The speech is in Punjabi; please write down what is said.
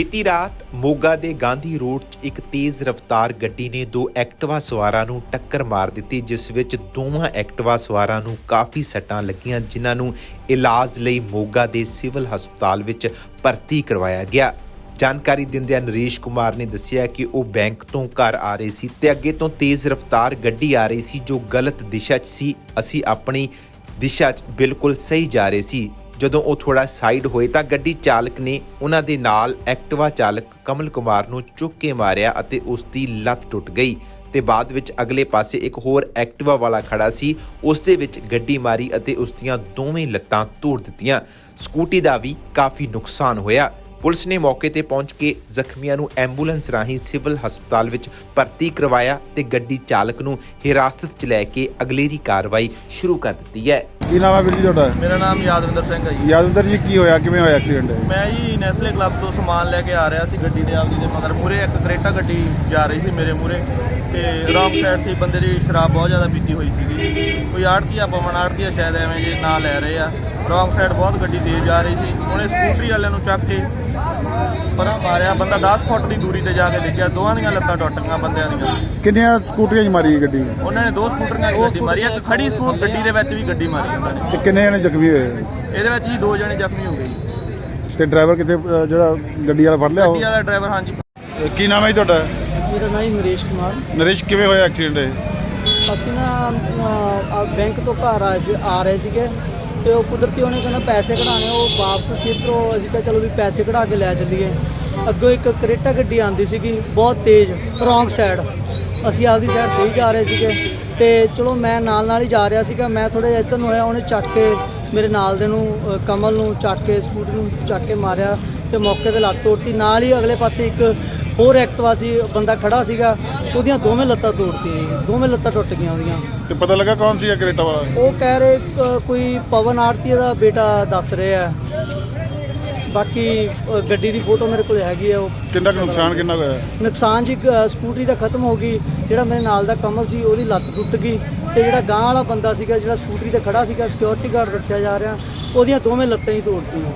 ਬੀਤੀ ਰਾਤ ਮੋਗਾ ਦੇ ਗਾਂਧੀ ਰੋਡ 'ਚ ਇੱਕ ਤੇਜ਼ ਰਫ਼ਤਾਰ ਗੱਡੀ ਨੇ ਦੋ ਐਕਟਿਵਾ ਸਵਾਰਾਂ ਨੂੰ ਟੱਕਰ ਮਾਰ ਦਿੱਤੀ, ਜਿਸ ਵਿੱਚ ਦੋਵਾਂ ਐਕਟਿਵਾ ਸਵਾਰਾਂ ਨੂੰ ਕਾਫੀ ਸੱਟਾਂ ਲੱਗੀਆਂ, ਜਿਨ੍ਹਾਂ ਨੂੰ ਇਲਾਜ ਲਈ ਮੋਗਾ ਦੇ ਸਿਵਲ ਹਸਪਤਾਲ ਵਿੱਚ ਭਰਤੀ ਕਰਵਾਇਆ ਗਿਆ। ਜਾਣਕਾਰੀ ਦਿੰਦਿਆਂ ਨਰੇਸ਼ ਕੁਮਾਰ ਨੇ ਦੱਸਿਆ ਕਿ ਉਹ ਬੈਂਕ ਤੋਂ ਘਰ ਆ ਰਹੇ ਸੀ ਤੇ ਅੱਗੇ ਤੋਂ ਤੇਜ਼ ਰਫ਼ਤਾਰ ਗੱਡੀ ਆ ਰਹੀ ਸੀ, ਜੋ ਗਲਤ ਦਿਸ਼ਾ 'ਚ ਸੀ। ਅਸੀਂ ਆਪਣੀ ਦਿਸ਼ਾ 'ਚ ਬਿਲਕੁਲ ਸਹੀ ਜਾ ਰਹੇ ਸੀ। ਜਦੋਂ ਉਹ ਥੋੜਾ ਸਾਈਡ ਹੋਏ ਤਾਂ ਗੱਡੀ ਚਾਲਕ ਨੇ ਉਹਨਾਂ ਦੇ ਨਾਲ ਐਕਟਿਵਾ ਚਾਲਕ ਕਮਲ ਕੁਮਾਰ ਨੂੰ ਚੁੱਕ ਕੇ ਮਾਰਿਆ ਅਤੇ ਉਸ ਦੀ ਲੱਤ ਟੁੱਟ ਗਈ ਤੇ ਬਾਅਦ ਵਿੱਚ ਅਗਲੇ ਪਾਸੇ ਇੱਕ ਹੋਰ ਐਕਟਿਵਾ ਵਾਲਾ ਖੜਾ ਸੀ ਉਸ ਦੇ ਵਿੱਚ ਗੱਡੀ ਮਾਰੀ ਅਤੇ ਉਸ ਦੀਆਂ ਦੋਵੇਂ ਲੱਤਾਂ ਤੋੜ ਦਿੱਤੀਆਂ। ਸਕੂਟੀ ਦਾ ਵੀ ਕਾਫੀ ਨੁਕਸਾਨ ਹੋਇਆ। ਪੁਲਿਸ ਨੇ ਮੌਕੇ ਤੇ ਪਹੁੰਚ ਕੇ ਜ਼ਖਮੀਆਂ ਨੂੰ ਐਂਬੂਲੈਂਸ ਰਾਹੀਂ ਸਿਵਲ ਹਸਪਤਾਲ ਵਿੱਚ ਭਰਤੀ ਕਰਵਾਇਆ ਤੇ ਗੱਡੀ ਚਾਲਕ ਨੂੰ ਹਿਰਾਸਤ 'ਚ ਲੈ ਕੇ ਅਗਲੇਰੀ ਕਾਰਵਾਈ ਸ਼ੁਰੂ ਕਰ ਦਿੱਤੀ ਹੈ। ਕੀ ਨਾਮ ਹੈ ਵੀਰ ਜੀ ਤੁਹਾਡਾ? ਮੇਰਾ ਨਾਮ ਯਾਦਵਿੰਦਰ ਸਿੰਘ ਹੈ ਜੀ। ਯਾਦਵਿੰਦਰ ਜੀ ਕੀ ਹੋਇਆ? ਕਿਵੇਂ ਹੋਇਆ ਐਕਸੀਡੈਂਟ? ਮੈਂ ਜੀ ਨੈਸਲੇ ਕਲੱਬ ਤੋਂ ਸਮਾਨ ਲੈ ਕੇ ਆ ਰਿਹਾ ਸੀ ਗੱਡੀ ਦੇ ਆਪਦੀ ਦੇ ਮਗਰ ਮੂਰੇ ਇੱਕ ਕਰੇਟਾ ਗੱਡੀ ਜਾ ਰਹੀ ਸੀ ਮੇਰੇ ਮੂਰੇ ਤੇ ਰੌਂਗ ਸਾਈਡ ਸੀ ਬੰਦੇ ਦੀ ਸ਼ਰਾਬ ਬਹੁਤ ਜ਼ਿਆਦਾ ਪੀਤੀ ਹੋਈ ਸੀਗੀ। ਕੋਈ ਆੜਤੀਆ ਪਵਨ ਆੜਤੀਆ ਸ਼ਾਇਦ ਐਵੇਂ ਜੇ ਨਾਂ ਲੈ ਰਹੇ ਆ। ਰੌਂਗ ਸਾਈਡ ਬਹੁਤ ਗੱਡੀ ਤੇਜ਼ ਜਾ ਰਹੀ ਸੀ। ਉਹਨੇ ਸਕੂਟਰੀ ਵਾਲਿਆਂ ਨੂੰ ਚੱਕ ਕੇ ਪਰਾਂ ਮਾਰਿਆ। ਬੰਦਾ 10 ਫੁੱਟ ਦੀ ਦੂਰੀ ਤੇ ਜਾ ਕੇ ਦੇਖਿਆ। ਦੋਵਾਂ ਦੀਆਂ ਲੱਤਾਂ ਟੁੱਟ ਗਈਆਂ ਬੰਦਿਆਂ ਦੀਆਂ। ਕਿੰਨੀਆਂ ਸਕੂਟਰੀਆਂ 'ਚ ਮਾਰੀ ਇਹ ਗੱਡੀ? ਉਹਨਾਂ ਨੇ ਦੋ ਸਕੂਟਰੀਆਂ ਦੀ ਗੱਡੀ ਮਾਰੀ। ਇੱਕ ਖੜੀ ਸਕੂਟਰ ਗੱਡੀ ਦੇ ਵਿੱਚ ਵੀ ਗੱਡੀ ਮਾਰੀ ਉਹਨਾਂ ਨੇ। ਤੇ ਕਿੰਨੇ ਜਣੇ ਜ਼ਖਮੀ ਹੋਏ? ਇਹਦੇ ਵਿੱਚ ਜੀ ਦੋ ਜਣੇ ਜ਼ਖਮੀ ਹੋ ਗਏ ਜੀ। ਤੇ ਡਰਾਈਵਰ ਕਿੱਥੇ ਅਹ, ਜਿਹੜਾ ਗੱਡੀ ਵਾਲਾ ਫੜ ਲਿਆ ਉਹ? ਗੱਡੀ ਵਾਲਾ ਡਰਾਈਵਰ ਹਾਂਜੀ। ਕੀ ਨਾਮ ਹੈ ਜੀ ਤੁਹਾਡਾ? ਮੇਰਾ ਨਾਮ ਹੀ ਨਰੇਸ਼ ਕੁਮਾਰ। ਨਰੇਸ਼ ਕਿਵੇਂ ਹੋਇਆ ਐਕਸੀਡੈਂਟ ਇਹ? ਅਸੀਂ ਨਾ ਅਹ, ਆ ਬੈਂਕ ਤੋਂ ਘਰ ਆ ਜ- ਆ ਰਹੇ ਸੀਗੇ। ਤੇ ਉਹ ਕੁਦਰਤੀ ਉਹਨੇ ਕਹਿੰਦਾ ਪੈਸੇ ਕਢਾਣੇ ਉਹ ਵਾਪਸ ਸੀ ਇੱਧਰੋਂ ਅਸੀਂ ਕਿਹਾ ਚਲੋ ਵੀ ਪੈਸੇ ਕਢਾ ਕੇ ਲੈ ਚੱਲੀਏ। ਅੱਗੋਂ ਇੱਕ ਕਰੇਟਾ ਗੱਡੀ ਆਂਦੀ ਸੀਗੀ ਬਹੁਤ ਤੇਜ਼ ਰੋਂਗ ਸਾਈਡ ਅਸੀਂ ਆਪਦੀ ਸਾਈਡ ਸਹੀ ਜਾ ਰਹੇ ਸੀਗੇ ਤੇ ਚਲੋ ਮੈਂ ਨਾਲ ਨਾਲ ਹੀ ਜਾ ਰਿਹਾ ਸੀਗਾ ਮੈਂ ਥੋੜਾ ਜਿਹਾ ਇੱਧਰ ਨੂੰ ਹੋਇਆ ਉਹਨੇ ਚੱਕ ਕੇ ਮੇਰੇ ਨਾਲ ਦੇ ਨੂੰ ਅਹ, ਕਮਲ ਨੂੰ ਚੱਕ ਕੇ ਸਕੂਟਰ ਨੂੰ ਚੱਕ ਕੇ ਮਾਰਿਆ ਤੇ ਮੌਕੇ ਤੇ ਲੱਤ ਤੋੜਤੀ। ਨਾਲ ਹੀ ਅਗਲੇ ਪਾਸੇ ਇੱਕ ਹੋਰ ਐਕਟਿਵਾ ਸੀ ਬੰਦਾ ਖੜਾ ਸੀਗਾ ਉਹਦੀਆਂ ਦੋਵੇਂ ਲੱਤਾਂ ਤੋੜਤੀਆਂ ਦੋਵੇਂ ਲੱਤਾਂ ਟੁੱਟ ਗਈਆਂ ਉਹਦੀਆਂ। ਤੇ ਪਤਾ ਲੱਗਾ ਕੌਣ ਸੀ ਇਹ ਕਰੇਟਾ ਵਾਲਾ? ਉਹ ਕਹਿ ਰਹੇ ਅ, ਕੋਈ ਪਵਨ ਆਰਤੀ ਦਾ ਬੇਟਾ ਦੱਸ ਰਹੇ ਬਾਕੀ ਅ, ਗੱਡੀ ਦੀ ਫੋਟੋ ਮੇਰੇ ਕੋਲ ਹੈਗੀ ਆ ਉਹ ਕਿੰਨਾ ਕੁ ਨੁਕਸਾਨ ਕਿੰਨਾ ਕੁ ਹੋਇਆ? ਨੁਕਸਾਨ ਜੀ ਅ, ਸਕੂਟਰੀ ਦਾ ਖਤਮ ਹੋ ਗਈ। ਜਿਹੜਾ ਮੇਰੇ ਨਾਲ ਦਾ ਕਮਲ ਸੀ ਉਹਦੀ ਲੱਤ ਟੁੱਟ ਗਈ। ਤੇ ਜਿਹੜਾ ਗਾਂ ਵਾਲਾ ਬੰਦਾ ਸੀਗਾ ਜਿਹੜਾ ਸਕੂਟਰੀ ਤੇ ਖੜਾ ਸੀਗਾ ਸਿਕਿਉਰਿਟੀ ਗਾਰਡ ਰੱਖਿਆ ਜਾ ਰਿਹਾ ਉਹਦੀਆਂ ਦੋਵੇਂ ਲੱਤਾਂ ਹੀ ਤੋੜਤੀਆਂ।